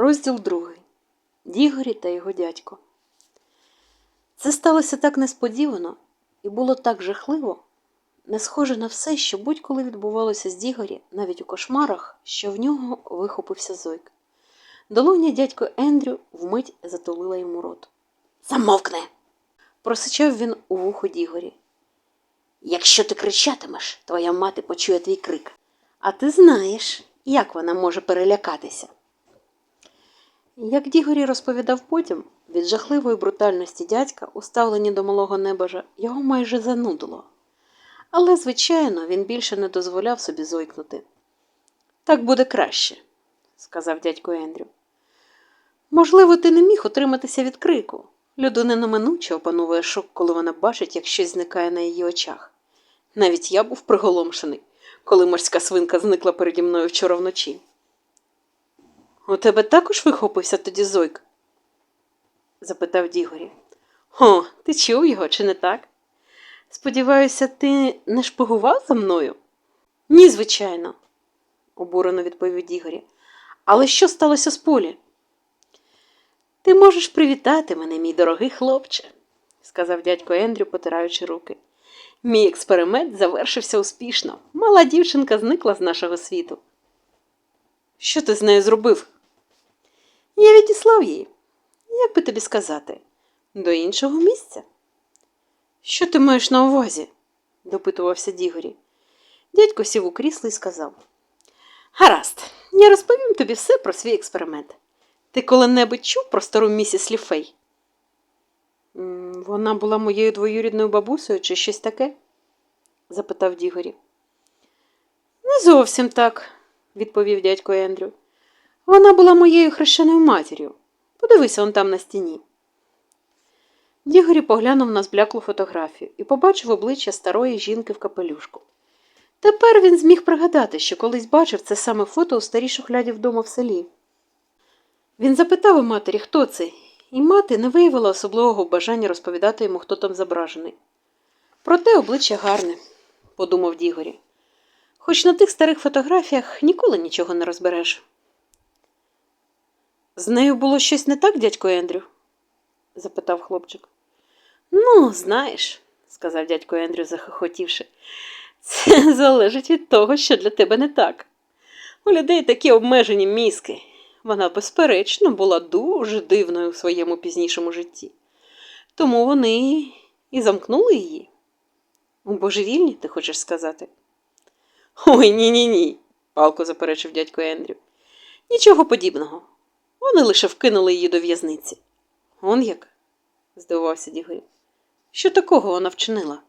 Розділ другий. Дігорі та його дядько. Це сталося так несподівано і було так жахливо, не схоже на все, що будь-коли відбувалося з Дігорі, навіть у кошмарах, що в нього вихопився зойк. Долоня дядько Ендрю вмить затулила йому рот. Замовкни. просичав він у вухо Дігорі. Якщо ти кричатимеш, твоя мати почує твій крик. А ти знаєш, як вона може перелякатися. Як Дігорі розповідав потім, від жахливої брутальності дядька, у ставленні до малого небожа, його майже занудило. Але, звичайно, він більше не дозволяв собі зойкнути. Так буде краще, сказав дядько Ендрю. Можливо, ти не міг утриматися від крику. Людина неминуче опановує шок, коли вона бачить, як щось зникає на її очах. Навіть я був приголомшений, коли морська свинка зникла переді мною вчора вночі. У тебе також вихопився тоді зойк? запитав Дігорі. О, ти чув його, чи не так? Сподіваюся, ти не шпигував за мною? Ні, звичайно, обурено відповів Дігорі. Але що сталося з полі? Ти можеш привітати мене, мій дорогий хлопче, сказав дядько Ендрю, потираючи руки. Мій експеримент завершився успішно. Мала дівчинка зникла з нашого світу. Що ти з нею зробив? Я відіслав її. Як би тобі сказати, до іншого місця. Що ти маєш на увазі? допитувався Дігорі. Дядько сів у крісло і сказав: Гаразд, я розповім тобі все про свій експеримент. Ти коли-небудь чув про стару місіс Ліфей? Вона була моєю двоюрідною бабусею чи щось таке? запитав Дігорі. Не зовсім так, відповів дядько Ендрю. Вона була моєю хрещеною матір'ю. Подивися он там на стіні. Дігорі поглянув на збляклу фотографію і побачив обличчя старої жінки в капелюшку. Тепер він зміг пригадати, що колись бачив це саме фото у старій шухляді вдома в селі. Він запитав у матері, хто це, і мати не виявила особливого бажання розповідати йому, хто там зображений. Проте обличчя гарне, подумав Дігорі. Хоч на тих старих фотографіях ніколи нічого не розбереш. З нею було щось не так, дядько Ендрю? запитав хлопчик. Ну, знаєш, сказав дядько Ендрю, захохотівши, це залежить від того, що для тебе не так. У людей такі обмежені мізки. Вона, безперечно, була дуже дивною у своєму пізнішому житті. Тому вони і замкнули її. У божевільні, ти хочеш сказати? Ой ні ні ні, палко заперечив дядько Ендрю. Нічого подібного. Вони лише вкинули її до в'язниці. Он як? здивувався Дігорі. Що такого вона вчинила?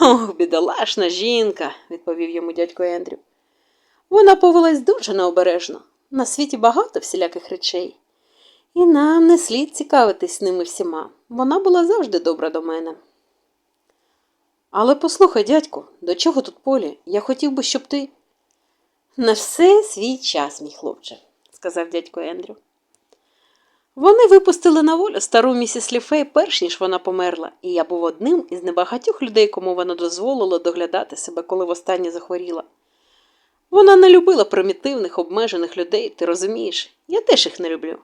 Ох, бідолашна жінка, відповів йому дядько Ендрю. Вона повелась дуже необережно. На світі багато всіляких речей. І нам не слід цікавитись ними всіма. Вона була завжди добра до мене. Але послухай, дядьку, до чого тут полі? Я хотів би, щоб ти. На все свій час, мій хлопче, сказав дядько Ендрю. Вони випустили на волю стару місіс Ліфей, перш ніж вона померла, і я був одним із небагатьох людей, кому вона дозволила доглядати себе, коли востаннє захворіла. Вона не любила примітивних, обмежених людей, ти розумієш, я теж їх не люблю.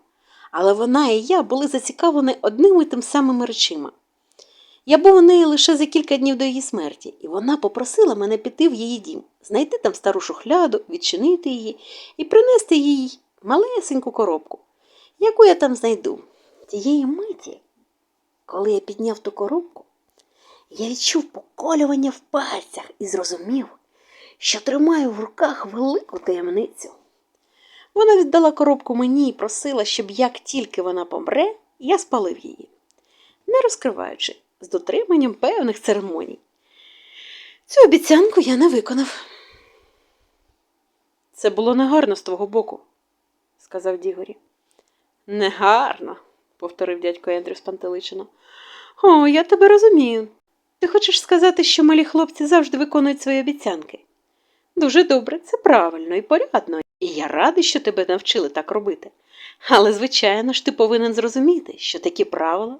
Але вона і я були зацікавлені одними і тим самими речима. Я був у неї лише за кілька днів до її смерті, і вона попросила мене піти в її дім, знайти там стару шухляду, відчинити її і принести їй малесеньку коробку, яку я там знайду. Тієї миті, коли я підняв ту коробку, я відчув поколювання в пальцях і зрозумів, що тримаю в руках велику таємницю. Вона віддала коробку мені і просила, щоб як тільки вона помре, я спалив її, не розкриваючи, з дотриманням певних церемоній. Цю обіцянку я не виконав. Це було негарно з твого боку, сказав Дігорі. Негарно, повторив дядько Ендрю спантеличено. О, я тебе розумію. Ти хочеш сказати, що малі хлопці завжди виконують свої обіцянки? Дуже добре, це правильно і порядно, і я радий, що тебе навчили так робити. Але, звичайно ж, ти повинен зрозуміти, що такі правила,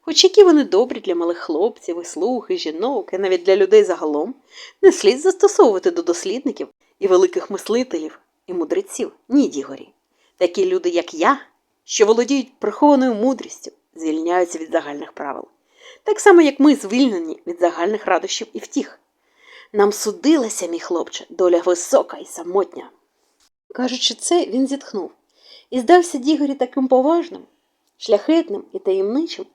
хоч які вони добрі для малих хлопців, і слуг, і жінок, і навіть для людей загалом, не слід застосовувати до дослідників і великих мислителів і мудреців. Ні, Дігорі. Такі люди, як я, що володіють прихованою мудрістю, звільняються від загальних правил. Так само, як ми звільнені від загальних радощів і втіх. Нам судилася, мій хлопче, доля висока і самотня. Кажучи це, він зітхнув і здався Дігорі таким поважним, шляхетним і таємничим,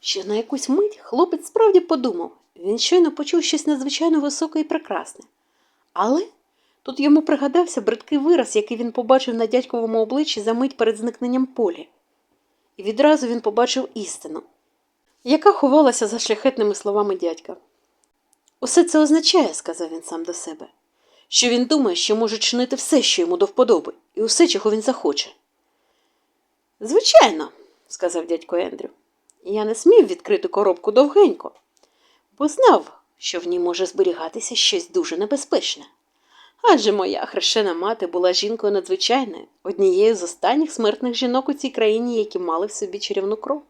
що на якусь мить хлопець справді подумав, він щойно почув щось надзвичайно високе і прекрасне. Але тут йому пригадався бридкий вираз, який він побачив на дядьковому обличчі за мить перед зникненням полі. І відразу він побачив істину, яка ховалася за шляхетними словами дядька. Усе це означає, сказав він сам до себе, що він думає, що може чинити все, що йому до вподоби, і усе, чого він захоче. Звичайно, сказав дядько Ендрю, я не смів відкрити коробку довгенько, бо знав, що в ній може зберігатися щось дуже небезпечне. Адже моя хрещена мати була жінкою надзвичайною, однією з останніх смертних жінок у цій країні, які мали в собі чарівну кров.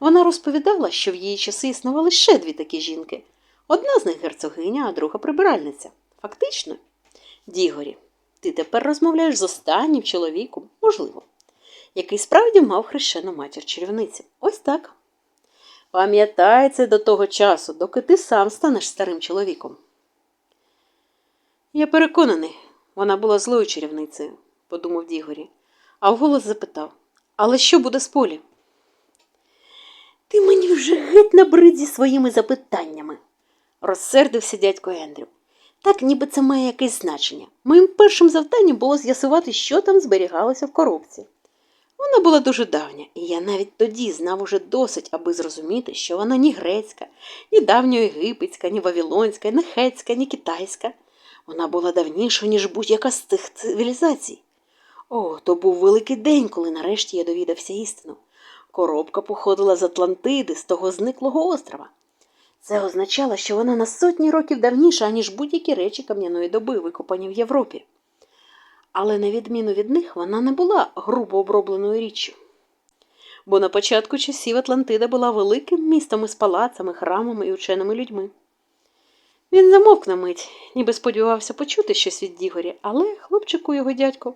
Вона розповідала, що в її часи існували ще дві такі жінки. Одна з них герцогиня, а друга прибиральниця. Фактично, Дігорі, ти тепер розмовляєш з останнім чоловіком, можливо, який справді мав хрещену матір чарівниці. Ось так. Пам'ятай це до того часу, доки ти сам станеш старим чоловіком. Я переконаний, вона була злою чарівницею, подумав Дігорі, а вголос запитав Але що буде з полі? Ти мені вже геть набрид зі своїми запитаннями, розсердився дядько Ендрю. Так ніби це має якесь значення. Моїм першим завданням було з'ясувати, що там зберігалося в коробці. Вона була дуже давня, і я навіть тоді знав уже досить, аби зрозуміти, що вона ні грецька, ні давньоєгипетська, ні вавилонська, ні хетська, ні китайська. Вона була давнішою, ніж будь-яка з тих цивілізацій. О, то був великий день, коли нарешті я довідався істину. Коробка походила з Атлантиди, з того зниклого острова. Це означало, що вона на сотні років давніша, ніж будь-які речі кам'яної доби, викопані в Європі. Але на відміну від них вона не була грубо обробленою річчю. Бо на початку часів Атлантида була великим містом із палацами, храмами і ученими людьми. Він замовк на мить, ніби сподівався почути щось від Дігорі, але хлопчику його дядько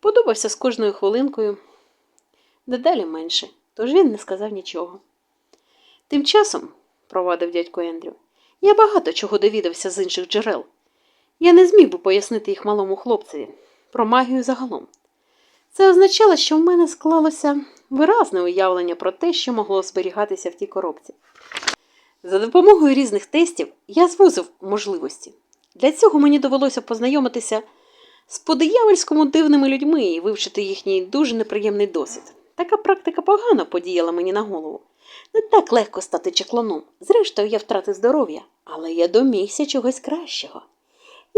подобався з кожною хвилинкою дедалі менше, тож він не сказав нічого. Тим часом, провадив дядько Ендрю, я багато чого довідався з інших джерел. Я не зміг би пояснити їх малому хлопцеві про магію загалом. Це означало, що в мене склалося виразне уявлення про те, що могло зберігатися в тій коробці. За допомогою різних тестів я звузив можливості. Для цього мені довелося познайомитися з подиявольському дивними людьми і вивчити їхній дуже неприємний досвід. Така практика погано подіяла мені на голову. Не так легко стати чеклоном. Зрештою, я втратив здоров'я, але я домігся чогось кращого.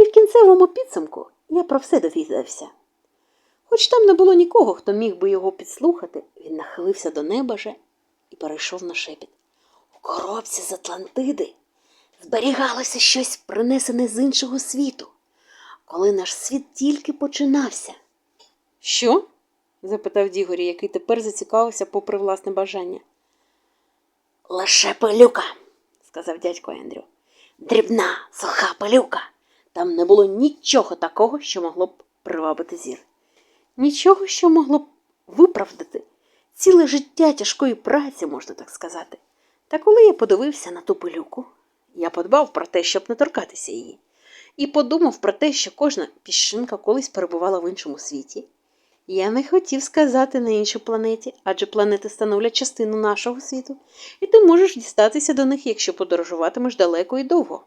І в кінцевому підсумку я про все довідався. Хоч там не було нікого, хто міг би його підслухати, він нахилився до неба же і перейшов на шепіт. У коробці з Атлантиди зберігалося щось принесене з іншого світу, коли наш світ тільки починався. Що? запитав Дігорі, який тепер зацікавився попри власне бажання. Лише пилюка, сказав дядько Ендрю. Дрібна, суха пилюка. Там не було нічого такого, що могло б привабити зір. Нічого, що могло б виправдати ціле життя тяжкої праці, можна так сказати. Та коли я подивився на ту пилюку, я подбав про те, щоб не торкатися її, і подумав про те, що кожна піщинка колись перебувала в іншому світі. Я не хотів сказати на іншій планеті, адже планети становлять частину нашого світу, і ти можеш дістатися до них, якщо подорожуватимеш далеко і довго.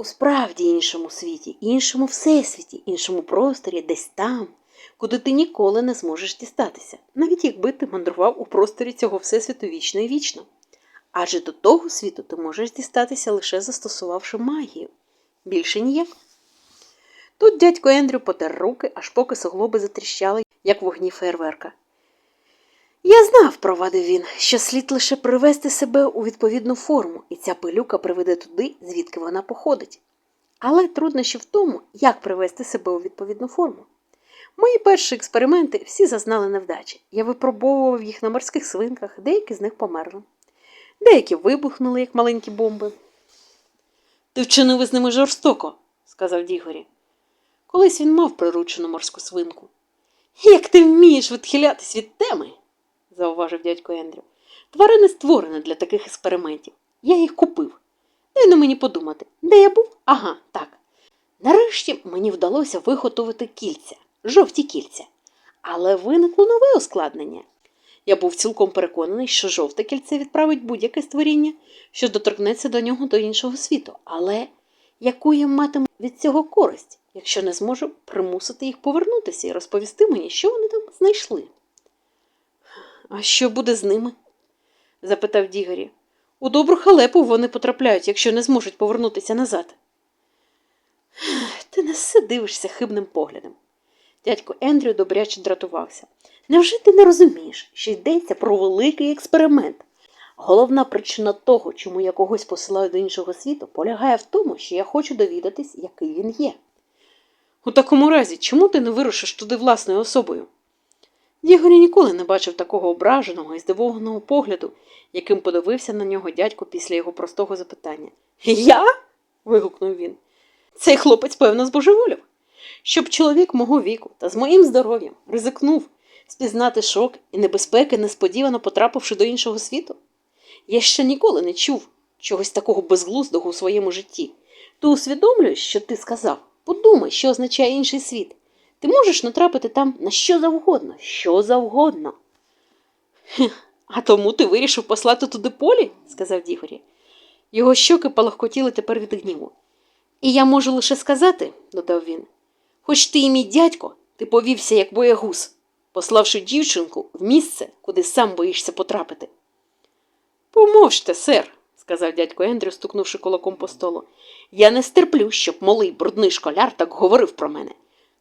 У справді іншому світі, іншому всесвіті, іншому просторі, десь там, куди ти ніколи не зможеш дістатися, навіть якби ти мандрував у просторі цього всесвіту вічно і вічно. Адже до того світу ти можеш дістатися лише застосувавши магію. Більше ніяк. Тут дядько Ендрю потер руки, аж поки суглоби затріщали, як вогні фейерверка. Я знав, провадив він, що слід лише привести себе у відповідну форму, і ця пилюка приведе туди, звідки вона походить. Але труднощі в тому, як привести себе у відповідну форму. Мої перші експерименти всі зазнали невдачі. Я випробовував їх на морських свинках, деякі з них померли. Деякі вибухнули, як маленькі бомби. Ти вчинив із ними жорстоко, сказав Дігорі. Колись він мав приручену морську свинку. Як ти вмієш відхилятись від теми, зауважив дядько Ендрю. Тварини створені для таких експериментів. Я їх купив. Дай на мені подумати, де я був? Ага, так. Нарешті мені вдалося виготовити кільця, жовті кільця. Але виникло нове ускладнення. Я був цілком переконаний, що жовте кільце відправить будь-яке створіння, що доторкнеться до нього до іншого світу. Але яку я матиму від цього користь, якщо не зможу примусити їх повернутися і розповісти мені, що вони там знайшли? А що буде з ними? запитав Дігорі. У добру халепу вони потрапляють, якщо не зможуть повернутися назад. Ти на все дивишся хибним поглядом. Дядько Ендрю добряче дратувався. Невже ти не розумієш, що йдеться про великий експеримент? Головна причина того, чому я когось посилаю до іншого світу, полягає в тому, що я хочу довідатись, який він є. У такому разі, чому ти не вирушиш туди власною особою? Дігорі ніколи не бачив такого ображеного і здивованого погляду, яким подивився на нього дядько після його простого запитання. Я? вигукнув він. Цей хлопець, певно, збожеволів. Щоб чоловік мого віку та з моїм здоров'ям ризикнув спізнати шок і небезпеки, несподівано потрапивши до іншого світу. Я ще ніколи не чув чогось такого безглуздого у своєму житті. Ти усвідомлюєш, що ти сказав? Подумай, що означає інший світ. Ти можеш натрапити там на що завгодно, що завгодно. А тому ти вирішив послати туди полі? сказав Дігорі. Його щоки палахкотіли тепер від гніву. І я можу лише сказати, додав він, хоч ти і мій дядько, ти повівся як боягуз, пославши дівчинку в місце, куди сам боїшся потрапити. Поможте, сер, сказав дядько Ендрю, стукнувши кулаком по столу. Я не стерплю, щоб малий брудний школяр так говорив про мене.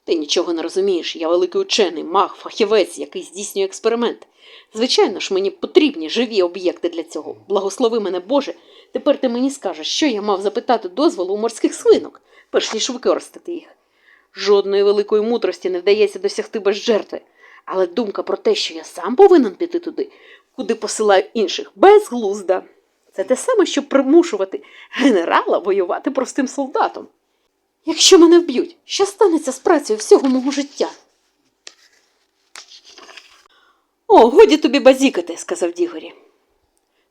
Ти нічого не розумієш, я великий учений, маг, фахівець, який здійснює експеримент. Звичайно ж, мені потрібні живі об'єкти для цього. Благослови мене, Боже, тепер ти мені скажеш, що я мав запитати дозволу у морських свинок, перш ніж використати їх. Жодної великої мудрості не вдається досягти без жертви, але думка про те, що я сам повинен піти туди, куди посилаю інших, безглузда. Це те саме, щоб примушувати генерала воювати простим солдатом. Якщо мене вб'ють, що станеться з працею всього мого життя? О, годі тобі базікати, сказав Дігорі.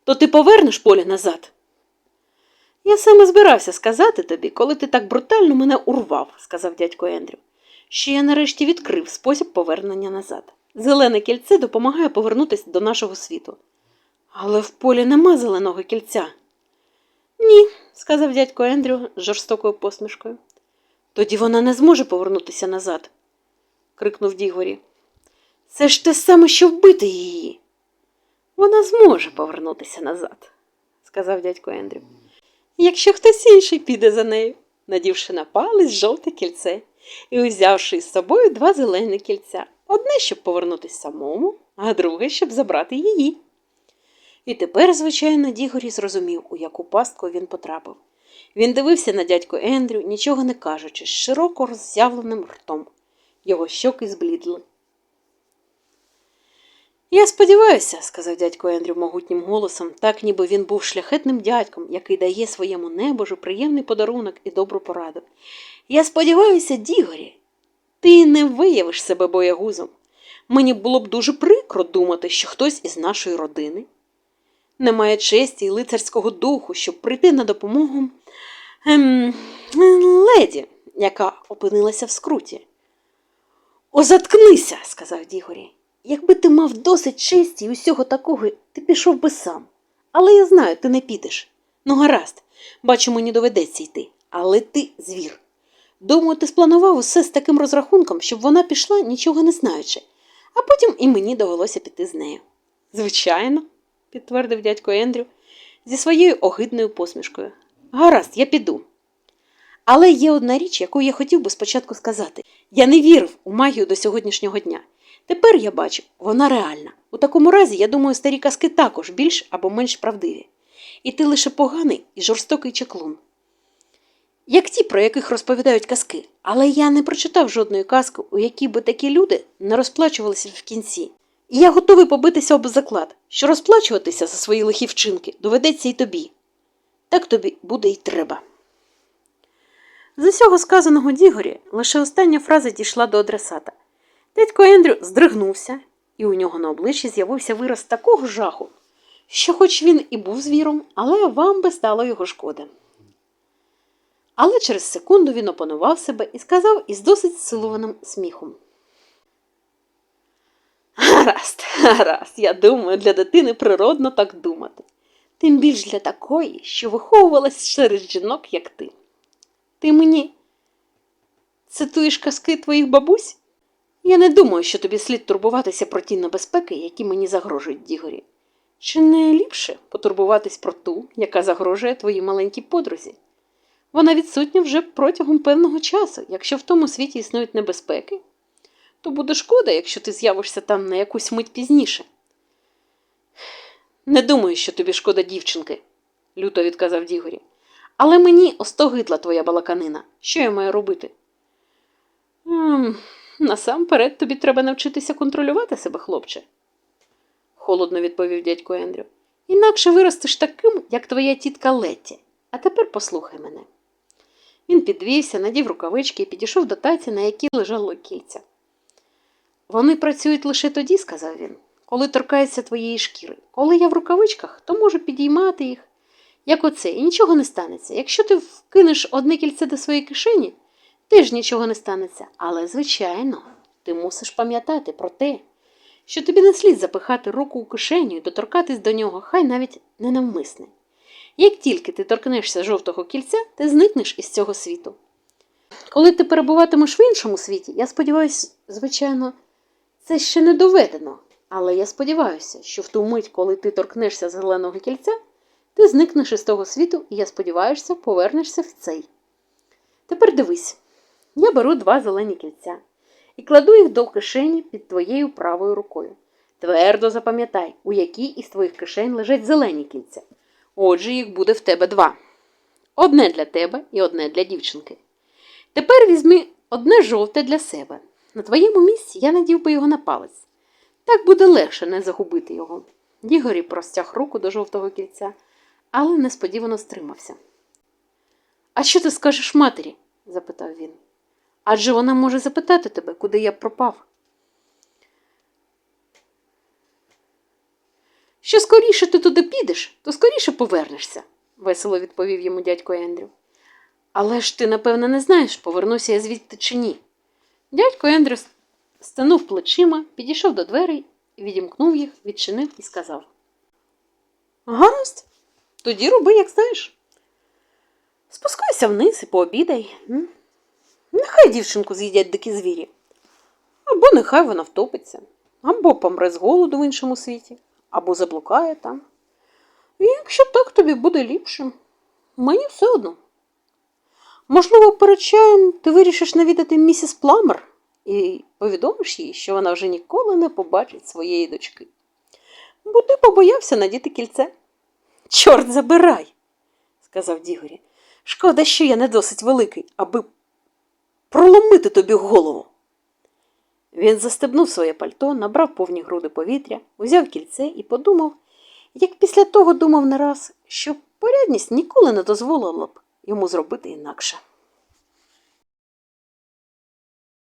То ти повернеш полі назад? Я саме збирався сказати тобі, коли ти так брутально мене урвав, сказав дядько Ендрю, що я нарешті відкрив спосіб повернення назад. Зелене кільце допомагає повернутися до нашого світу. Але в полі нема зеленого кільця. Ні, сказав дядько Ендрю з жорстокою посмішкою. Тоді вона не зможе повернутися назад, крикнув Дігорі. Це ж те саме, що вбити її. Вона зможе повернутися назад, сказав дядько Ендрю. Якщо хтось інший піде за нею, надівши на палець жовте кільце і узявши із собою два зелені кільця, одне, щоб повернутися самому, а друге, щоб забрати її. І тепер, звичайно, Дігорі зрозумів, у яку пастку він потрапив. Він дивився на дядько Ендрю, нічого не кажучи, з широко роззявленим ртом. Його щоки зблідли. Я сподіваюся, сказав дядько Ендрю могутнім голосом, так ніби він був шляхетним дядьком, який дає своєму небожу приємний подарунок і добру пораду. Я сподіваюся, Дігорі, ти не виявиш себе боягузом. Мені було б дуже прикро думати, що хтось із нашої родини не має честі і лицарського духу, щоб прийти на допомогу ем, леді, яка опинилася в скруті. О, заткнися, сказав Дігорі. Якби ти мав досить честі і усього такого, ти пішов би сам. Але я знаю, ти не підеш. Ну, гаразд, бачу, мені доведеться йти. Але ти звір. Думаю, ти спланував усе з таким розрахунком, щоб вона пішла, нічого не знаючи, а потім і мені довелося піти з нею. Звичайно, підтвердив дядько Ендрю зі своєю огидною посмішкою. Гаразд, я піду. Але є одна річ, яку я хотів би спочатку сказати. Я не вірив у магію до сьогоднішнього дня. Тепер я бачу, вона реальна. У такому разі, я думаю, старі казки також більш або менш правдиві. І ти лише поганий і жорстокий чаклун. Як ті, про яких розповідають казки, але я не прочитав жодної казки, у якій би такі люди не розплачувалися в кінці. І я готовий побитися об заклад, що розплачуватися за свої лихі вчинки доведеться і тобі. Так тобі буде й треба. З усього сказаного Дігорі лише остання фраза дійшла до адресата. Дядько Ендрю здригнувся, і у нього на обличчі з'явився вираз такого жаху, що, хоч він і був звіром, але вам би стало його шкода. Але через секунду він опанував себе і сказав із досить силованим сміхом. Гаразд, гаразд, я думаю, для дитини природно так думати. Тим більш для такої, що виховувалась серед жінок, як ти. Ти мені цитуєш казки твоїх бабусь? Я не думаю, що тобі слід турбуватися про ті небезпеки, які мені загрожують Дігорі. Чи не ліпше потурбуватись про ту, яка загрожує твоїй маленькій подрузі? Вона відсутня вже протягом певного часу. Якщо в тому світі існують небезпеки, то буде шкода, якщо ти з'явишся там на якусь мить пізніше. Не думаю, що тобі шкода дівчинки, люто відказав Дігорі. Але мені остогидла твоя балаканина. Що я маю робити? «Ем, насамперед тобі треба навчитися контролювати себе, хлопче, холодно відповів дядько Ендрю. Інакше виростеш таким, як твоя тітка Летті. А тепер послухай мене. Він підвівся, надів рукавички і підійшов до таці, на якій лежало кільця. Вони працюють лише тоді, сказав він, коли торкаються твоєї шкіри. Коли я в рукавичках, то можу підіймати їх, як оце, і нічого не станеться. Якщо ти вкинеш одне кільце до своєї кишені, теж нічого не станеться. Але, звичайно, ти мусиш пам'ятати про те, що тобі не слід запихати руку у кишеню і доторкатись до нього, хай навіть ненавмисне. Як тільки ти торкнешся жовтого кільця, ти зникнеш із цього світу. Коли ти перебуватимеш в іншому світі, я сподіваюся, звичайно, це ще не доведено. Але я сподіваюся, що в ту мить, коли ти торкнешся зеленого кільця, ти зникнеш із того світу, і я сподіваюся, повернешся в цей. Тепер дивись, я беру два зелені кільця і кладу їх до кишені під твоєю правою рукою. Твердо запам'ятай, у якій із твоїх кишень лежать зелені кільця. Отже, їх буде в тебе два. Одне для тебе і одне для дівчинки. Тепер візьми одне жовте для себе. На твоєму місці я надів би його на палець. Так буде легше не загубити його. Дігорі простяг руку до жовтого кільця, але несподівано стримався. А що ти скажеш матері? запитав він. Адже вона може запитати тебе, куди я пропав. Що скоріше ти туди підеш, то скоріше повернешся, весело відповів йому дядько Ендрю. Але ж ти, напевно, не знаєш, повернуся я звідти чи ні. Дядько Ендрю стенув плечима, підійшов до дверей, відімкнув їх, відчинив і сказав: Гаразд, тоді роби, як знаєш. Спускайся вниз і пообідай. Нехай дівчинку з'їдять дикі звірі. Або нехай вона втопиться, або помре з голоду в іншому світі, або заблукає там. І якщо так тобі буде ліпше, мені все одно. Можливо, перед чаєм ти вирішиш навідати місіс Пламер і повідомиш їй, що вона вже ніколи не побачить своєї дочки. Бо ти побоявся надіти кільце. Чорт забирай, сказав Дігорі. Шкода, що я не досить великий, аби проломити тобі голову. Він застебнув своє пальто, набрав повні груди повітря, узяв кільце і подумав, як після того думав не раз, що порядність ніколи не дозволила б йому зробити інакше.